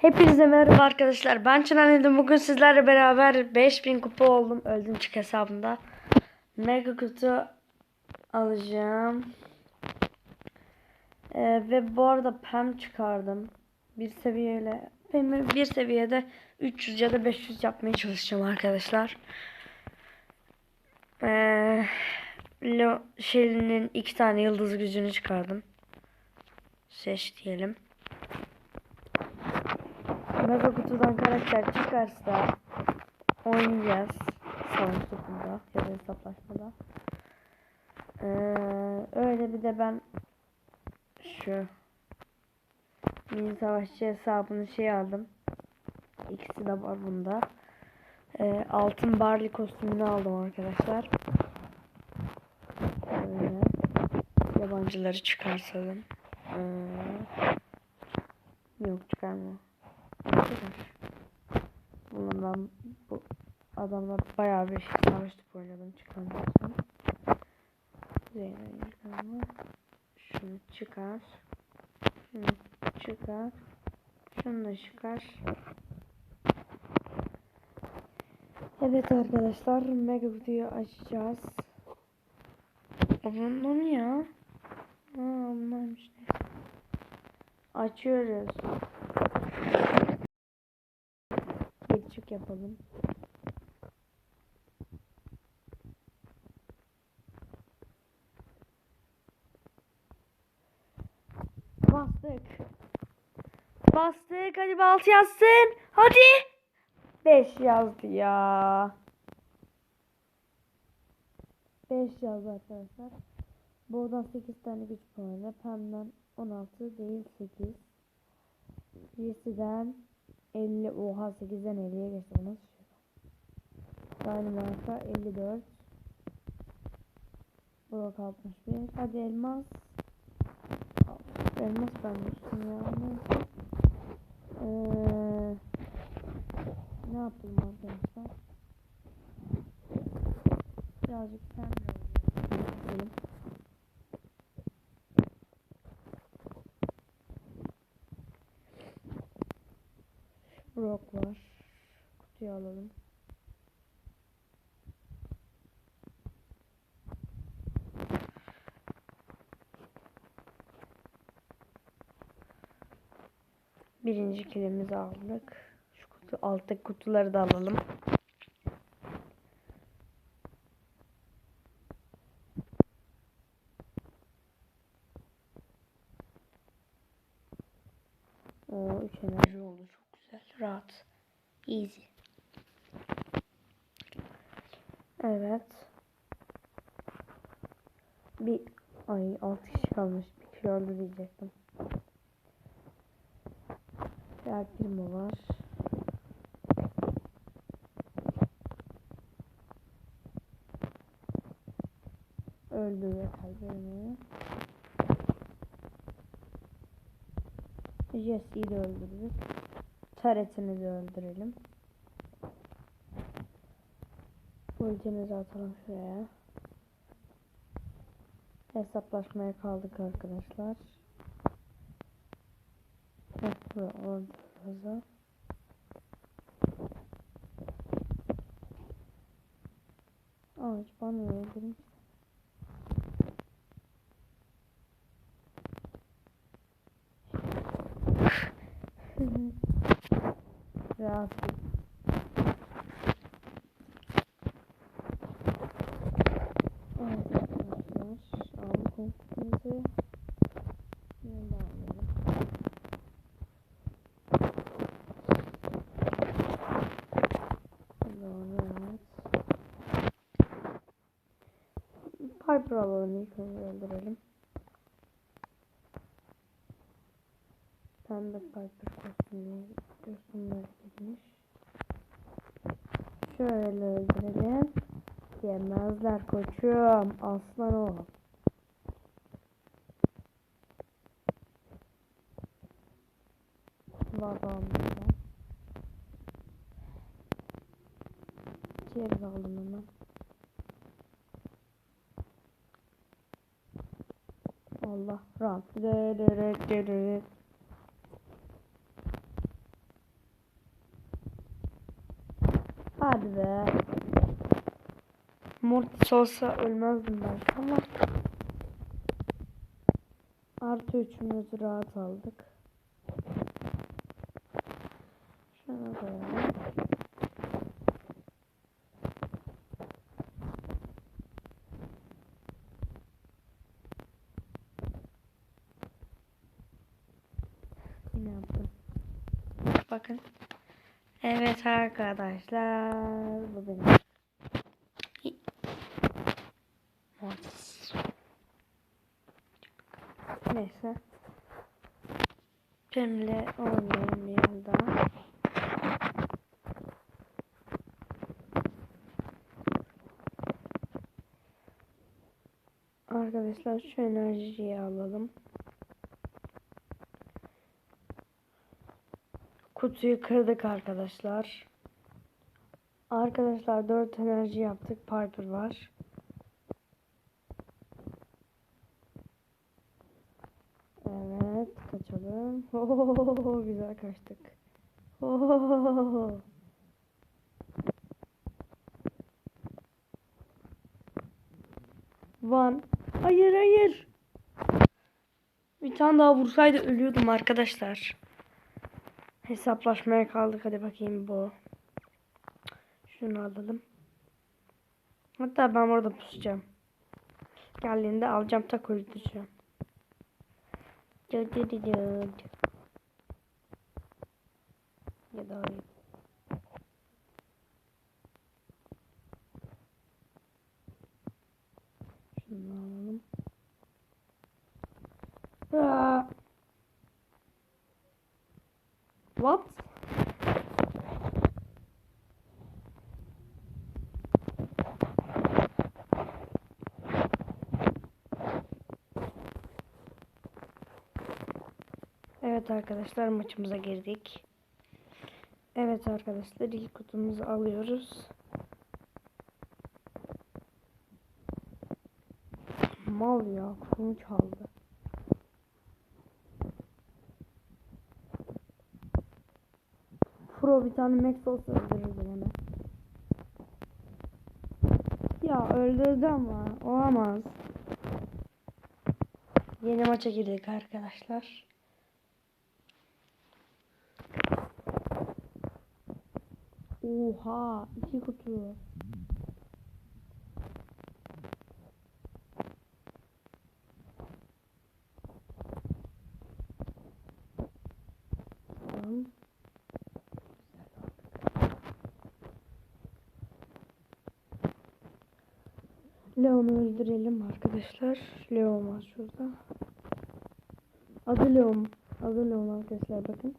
Hepinize merhaba arkadaşlar. Ben Çınar Nedim. Bugün sizlerle beraber 5000 kupa oldum. Öldüm çık hesabında. Mega kutu alacağım. Ee, ve bu arada pem çıkardım. Bir seviyeyle pemi bir seviyede 300 ya da 500 yapmaya çalışacağım arkadaşlar. Ee, Lo iki tane yıldız gücünü çıkardım. Seç diyelim. Mega kutudan karakter çıkarsa oynayacağız. Savaş topunda ya da hesaplaşmada. Ee, öyle bir de ben şu mini savaşçı hesabını şey aldım. İkisi de var bunda. Ee, altın barley kostümünü aldım arkadaşlar. Böyle. Yabancıları çıkarsalım. Ee, yok çıkarma. Çıkar. Bundan bu adamlar bayağı bir savaş topu oynadım çıkarmıyorsam. Zeynep çıkarma. Şunu çıkar. Şunu çıkar. Şunu çıkar. Evet arkadaşlar mega kutuyu açacağız. Ne ya? Ha bunlarmış ne? Açıyoruz. Bir çık yapalım. Bastık. Bastık. Hadi altı yazsın. Hadi. 5 yazdı ya. 5 yazdı arkadaşlar. Buradan 8 tane güç puanı. Pem'den 16 değil 8. Birisinden 50 oha 8'den 50'ye geçti. Bu nasıl şey? Aynı marka 54. Burak 61. Hadi elmas. Elmas düştüm ya. Ee, ne yapalım arkadaşlar? Birazcık sen de Rock var. Kutuyu alalım. Birinci kilimizi aldık. Şu kutu alttaki kutuları da alalım. O 3 enerji oldu çok güzel. Rahat. Easy. Evet. Bir ay 6 kişi kalmış. Bir kilo öldü diyecektim. Diğer primo var. Öldü yeter beni. Jesse'yi de öldürdük. Taretini de öldürelim. Ultimizi atalım şuraya. Hesaplaşmaya kaldık arkadaşlar. Buraya orada. Ağaç bana öldürüm. Rahatsız. Evet arkadaşlar. Aldık konfetimizi. Şimdi alalım. Doğru evet. Piper alalım ilk önce öldürelim. Pembe Piper kostümü kostümler gitmiş. Şöyle öldürelim. Yemezler koçum. Aslan o. Allah rahat. Hadi be. Mortis olsa ölmezdim ben ama artı üçümüz rahat aldık. Şuna koyalım. Evet arkadaşlar. Bu benim. Neyse. Benimle oynayalım bir daha. Arkadaşlar şu enerjiyi alalım. Kutuyu kırdık arkadaşlar. Arkadaşlar 4 enerji yaptık. Piper var. Evet kaçalım. Ohohoho, güzel kaçtık. Ohohoho. Van. Hayır hayır. Bir tane daha vursaydı ölüyordum arkadaşlar. Hesaplaşmaya kaldık. Hadi bakayım bu. Şunu alalım. Hatta ben orada pusacağım. Geldiğinde alacağım tak öldüreceğim. Ya da alayım. Şunu alalım. Aa. What? Evet arkadaşlar maçımıza girdik. Evet arkadaşlar ilk kutumuzu alıyoruz. Mal ya kutumu çaldı. Pro bir tane Max olsa öldürürdü hemen. Ya öldürdü ama olamaz. Yeni maça girdik arkadaşlar. Oha iki kutu. Tamam. Leon'u öldürelim arkadaşlar. Leon var şurada. Adı Leon. Adı Leon arkadaşlar bakın.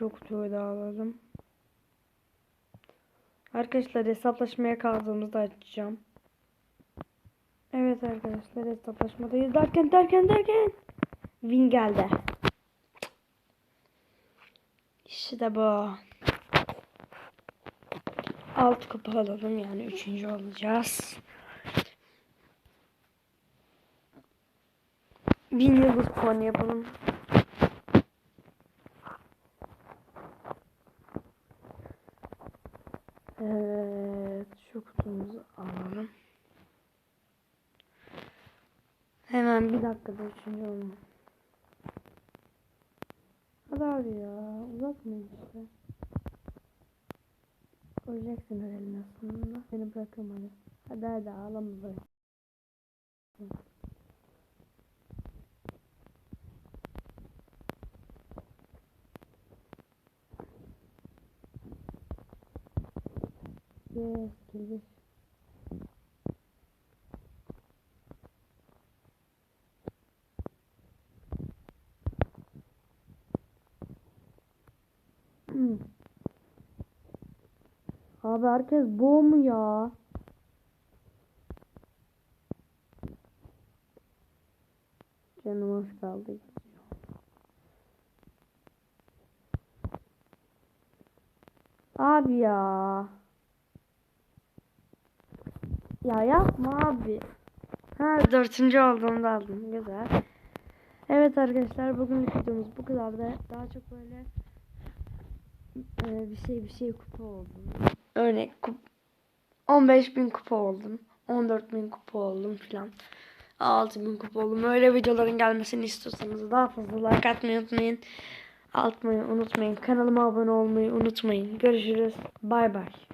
Şu kutuyu da alalım. Arkadaşlar hesaplaşmaya kaldığımızda açacağım. Evet arkadaşlar hesaplaşmadayız derken derken derken Win geldi. İşte bu. Alt kupa alalım yani üçüncü olacağız. Bin yıldız puan yapalım. Evet şu kutumuzu alalım. Hemen bir dakikada üçüncü olma. Hadi abi ya uzatmayın işte. Koyacaksın her eline sonunda. Beni bırakırım hadi. Hadi hadi ağlama böyle. Yes, gelir. Abi herkes bu mu ya? Canım az kaldı. Abi ya. Ya yapma abi. Ha dördüncü olduğumda aldım. Güzel. Evet arkadaşlar bugünlük videomuz bu kadar da daha çok böyle e, bir şey bir şey kupa oldum. Örnek kup 15 bin kupa oldum. 14 bin kupa oldum filan. 6 bin kupa oldum. Öyle videoların gelmesini istiyorsanız daha fazla like atmayı unutmayın. Atmayı unutmayın. Kanalıma abone olmayı unutmayın. Görüşürüz. Bay bay.